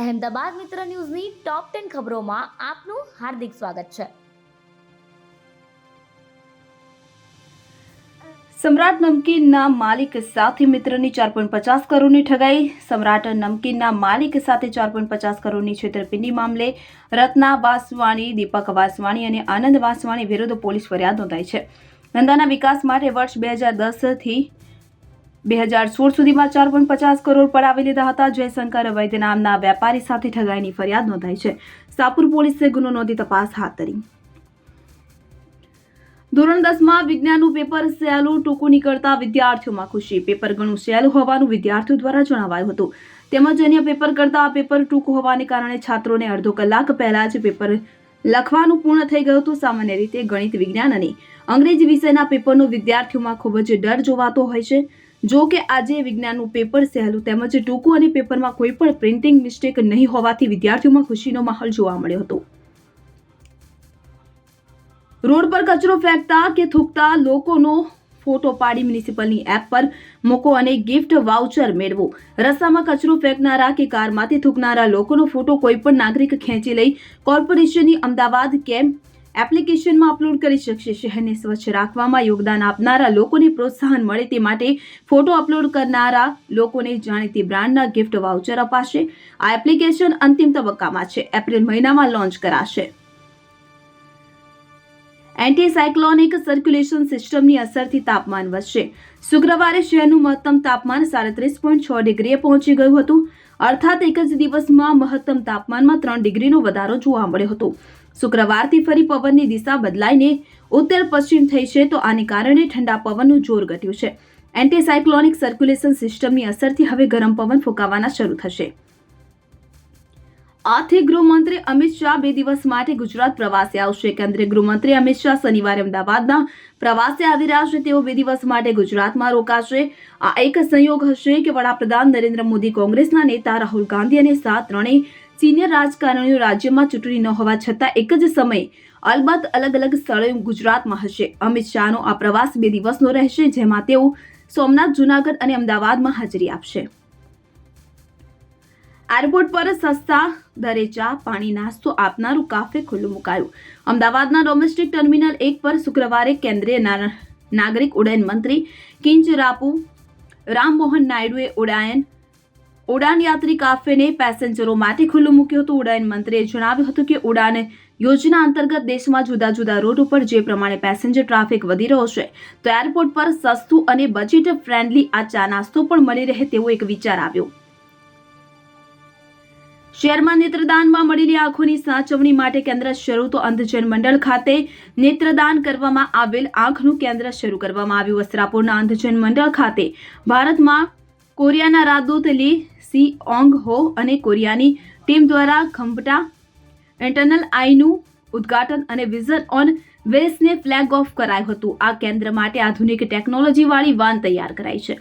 અહેમદાબાદ મિત્ર ન્યૂઝની top ten ખબરોમાં આપનું હાર્દિક સ્વાગત છે. સમ્રાટ નમકીનના માલિક સાથે મિત્રની ચાર પોઈન્ટ પચાસ કરોડની ઠગાઈ. સમ્રાટ નમકીનના માલિક સાથે ચાર પોઈન્ટ પચાસ કરોડની છેતરપિંડી મામલે રત્ના વાસવાણી, દીપક વાસવાણી અને આનંદ વાસવાણી વિરુદ્ધ પોલીસ ફરિયાદ નોંધાઈ છે. ધંધાના વિકાસ માટે વર્ષ બે હજાર દસથી બે હજાર સોળ સુધીમાં ચાર પોઈન્ટ પચાસ કરોડ પડાવી લીધા હતા. જયશંકર વૈદ્ય નામના વેપારી સાથે ઠગાઈની ફરિયાદ નોંધાઈ છે. સાપુર પોલીસે ગુનો નોંધી તપાસ હાથ ધરી. ધોરણ દસમાં વિજ્ઞાનનું પેપર સહેલું ટૂંકું નીકળતા વિદ્યાર્થીઓમાં ખુશી. પેપર ઘણું સહેલું હોવાનું વિદ્યાર્થીઓ દ્વારા જણાવાયું હતું. તેમજ અન્ય પેપર કરતાં પેપર ટૂંકું હોવાને કારણે છાત્રોને અડધો કલાક પહેલા જ પેપર લખવાનું પૂર્ણ થઈ ગયું હતું. સામાન્ય રીતે ગણિત, વિજ્ઞાન અને અંગ્રેજી વિષયના પેપરનો વિદ્યાર્થીઓમાં ખૂબ જ ડર જોવાતો હોય છે. જો કે આજે વિજ્ઞાનનું પેપર સહેલું તેમજ ટૂંકું અને પેપરમાં કોઈ પણ પ્રિન્ટિંગ મિસ્ટેક નહીં હોવાથી વિદ્યાર્થીઓમાં ખુશીનો માહોલ જોવા મળ્યો હતો. રોડ પર કચરો ફેંકતા કે થૂકતા લોકોનો ફોટો પાડી મ્યુનિસિપલની એપ પર મૂકો અને ગિફ્ટ વાઉચર મેળવો. રસ્તામાં કચરો ફેંકનારા કે કારમાંથી થૂકનારા લોકોનો ફોટો કોઈ પણ નાગરિક ખેંચી લઈ કોર્પોરેશનની અમદાવાદ કેમ એપ્લિકેશનમાં અપલોડ કરી શકશે. શહેરને સ્વચ્છ રાખવામાં યોગદાન આપનારા લોકોને પ્રોત્સાહન મળે તે માટે ફોટો અપલોડ કરનારા લોકોને જાણીતી બ્રાન્ડના ગિફ્ટ વાઉચર અપાશે. આ એપ્લિકેશન અંતિમ તબક્કામાં છે. એપ્રિલ મહિનામાં લોન્ચ કરાશે. એન્ટી સાયક્લોનિક સર્ક્યુલેશન સિસ્ટમની અસરથી તાપમાન વધશે. શુક્રવારે શહેરનું મહત્તમ તાપમાન સાડત્રીસ પોઈન્ટ છ ડિગ્રીએ પહોંચી ગયું હતું. અર્થાત એક જ દિવસમાં મહત્તમ તાપમાનમાં ત્રણ ડિગ્રીનો વધારો જોવા મળ્યો હતો. શુક્રવારથી ફરી પવનની દિશા બદલાઈને ઉત્તર પશ્ચિમ થઈ છે તો આને કારણે ઠંડા પવનનું જોર ઘટ્યું છે. એન્ટીસાયક્લોનિક સર્ક્યુલેશન સિસ્ટમની અસરથી હવે ગરમ પવન ફૂંકાવાના શરૂ થશે. આથી ગૃહમંત્રી અમિત શાહ બે દિવસ માટે ગુજરાત પ્રવાસે આવશે. કેન્દ્રીય ગૃહમંત્રી અમિત શાહ શનિવારે અમદાવાદના પ્રવાસે આવી રહ્યા છે. તેઓ બે દિવસ માટે ગુજરાતમાં રોકાશે. આ એક સંયોગ હશે કે વડાપ્રધાન નરેન્દ્ર મોદી કોંગ્રેસના નેતા રાહુલ ગાંધી અને સાત ત્રણેય સિનિયર રાજકારણીઓ રાજ્યમાં ચૂંટણી ન હોવા છતાં એક જ સમયે અલબત્ત અલગ અલગ સ્થળોએ ગુજરાતમાં હશે. અમિત શાહનો આ પ્રવાસ બે દિવસનો રહેશે, જેમાં તેઓ સોમનાથ, જૂનાગઢ અને અમદાવાદમાં હાજરી આપશે. એરપોર્ટ પર સસ્તા દરે ચા, પાણી, નાસ્તો આપનારું કાફે ખુલ્લું મુકાયું. અમદાવાદના ડોમેસ્ટિક ટર્મિનલ એક પર શુક્રવારે કેન્દ્રીય નાગરિક ઉડ્ડયન મંત્રી કિંચરાપુ રામમોહન નાયડુએ ઉડાયન ઉડાન યાત્રી કાફેને પેસેન્જરો માટે ખુલ્લું મૂક્યું હતું. ઉડાન મંત્રીએ જણાવ્યું હતું કે ઉડાન યોજના અંતર્ગત દેશમાં જુદા જુદા રૂટ ઉપર જે પ્રમાણે પેસેન્જર ટ્રાફિક વધી રહ્યો છે, તો એરપોર્ટ પર સસ્તું અને બજેટ ફ્રેન્ડલી આ ચા નાસ્તો પણ મળી રહે તેવો એક વિચાર આવ્યો. શહેરમાં નેત્રદાનમાં મળેલી આંખોની સાચવણી માટે કેન્દ્ર શરૂ, તો અંધજન મંડળ ખાતે નેત્રદાન કરવામાં આવેલ આંખનું કેન્દ્ર શરૂ કરવામાં આવ્યું. વસ્ત્રાપુરના અંધજન મંડળ ખાતે ભારતમાં કોરિયાના રાજદૂત લી સી ઓંગ હો અને કોરિયાની ટીમ દ્વારા ખંભટા ઇન્ટરનલ આઈનું ઉદ્ઘાટન અને વિઝન ઓન વેલ્સને ફ્લેગ ઓફ કરાયું હતું. આ કેન્દ્ર માટે આધુનિક ટેકનોલોજીવાળી વાન તૈયાર કરાઈ છે.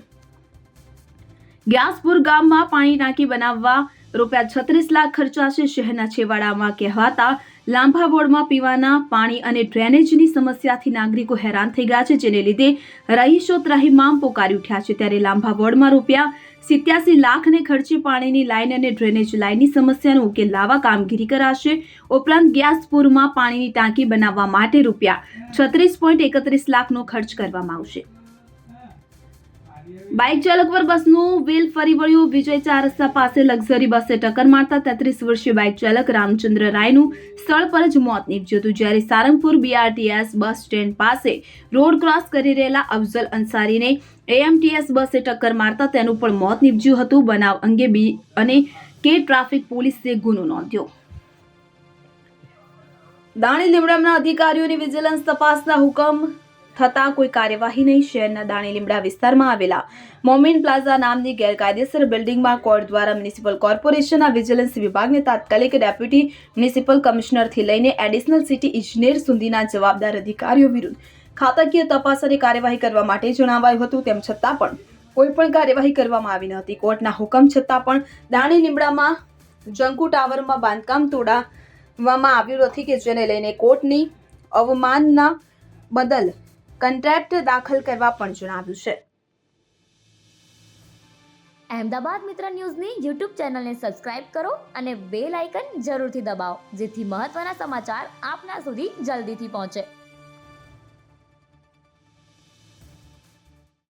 ગ્યાસપુર ગામમાં પાણી ટાંકી બનાવવા રૂપિયા છત્રીસ લાખ ખર્ચાશે શહેરના છેવાડામાં કહેવાતા લાંબા બોર્ડમાં પીવાના પાણી અને ડ્રેનેજની સમસ્યાથી નાગરિકો હેરાન થઈ ગયા છે, જેને લીધે રહીશો ત્રાહિમામ પોકારી ઉઠ્યા છે. ત્યારે લાંબા બોર્ડમાં રૂપિયા સિત્યાસી લાખને ખર્ચે પાણીની લાઇન અને ડ્રેનેજ લાઇનની સમસ્યાનો ઉકેલ લાવવા કામગીરી કરાશે. ઉપરાંત ગ્યાસપુરમાં પાણીની ટાંકી બનાવવા માટે રૂપિયા છત્રીસ પોઈન્ટ એકત્રીસ લાખનો ખર્ચ કરવામાં આવશે. બાઇક ચાલક પર બસનું વ્હીલ ફરી વળ્યું. વિજય ચાર રસ્તા પાસે લક્ઝરી બસે ટક્કર મારતા તેત્રીસ વર્ષીય બાઇક ચાલક રામચંદ્ર રાયનું સ્થળ પર જ મોત નીપજ્યું હતું, જ્યારે સારંગપુર બીઆરટીએસ બસ સ્ટેન્ડ પાસે રોડ ક્રોસ કરી રહેલા અફઝલ અંસારીને એએમટીએસ બસે ટક્કર મારતા તેનું પણ મોત નીપજ્યું હતું. બનાવ અંગે બી અને કે ટ્રાફિક પોલીસે ગુનો નોંધ્યો. દાણી લીમડાના અધિકારીઓની વિજિલન્સ તપાસના હુકમ થતાં કોઈ કાર્યવાહી નહીં. શહેરના દાણી લીમડા વિસ્તારમાં આવેલા મોમિન પ્લાઝા નામની ગેરકાયદેસર બિલ્ડિંગમાં કોર્ટ દ્વારા મ્યુનિસિપલ કોર્પોરેશનના વિજિલન્સ વિભાગને તાત્કાલિક ડેપ્યુટી મ્યુનિસિપલ કમિશનરથી લઈને એડિશનલ સિટી ઇજનેર સુધીના જવાબદાર અધિકારીઓ વિરુદ્ધ ખાતાકીય તપાસ અને કાર્યવાહી કરવા માટે જણાવાયું હતું. તેમ છતાં પણ કોઈ પણ કાર્યવાહી કરવામાં આવી ન હતી. કોર્ટના હુકમ છતાં પણ દાણી લીમડામાં, જંકુ ટાવરમાં બાંધકામ તોડાવવામાં આવ્યું નથી કે જેને લઈને કોર્ટની અવમાનના બદલ કન્ટ્રેક્ટ દાખલ કરવા પણ જણાવ્યું છે. અહેમદાબાદ મિત્ર ન્યૂઝની યુટ્યુબ ચેનલને સબસ્ક્રાઇબ કરો અને બેલ આઇકન જરૂરથી દબાવો, જેથી મહત્ત્વના સમાચાર આપના સુધી જલ્દીથી પહોંચે.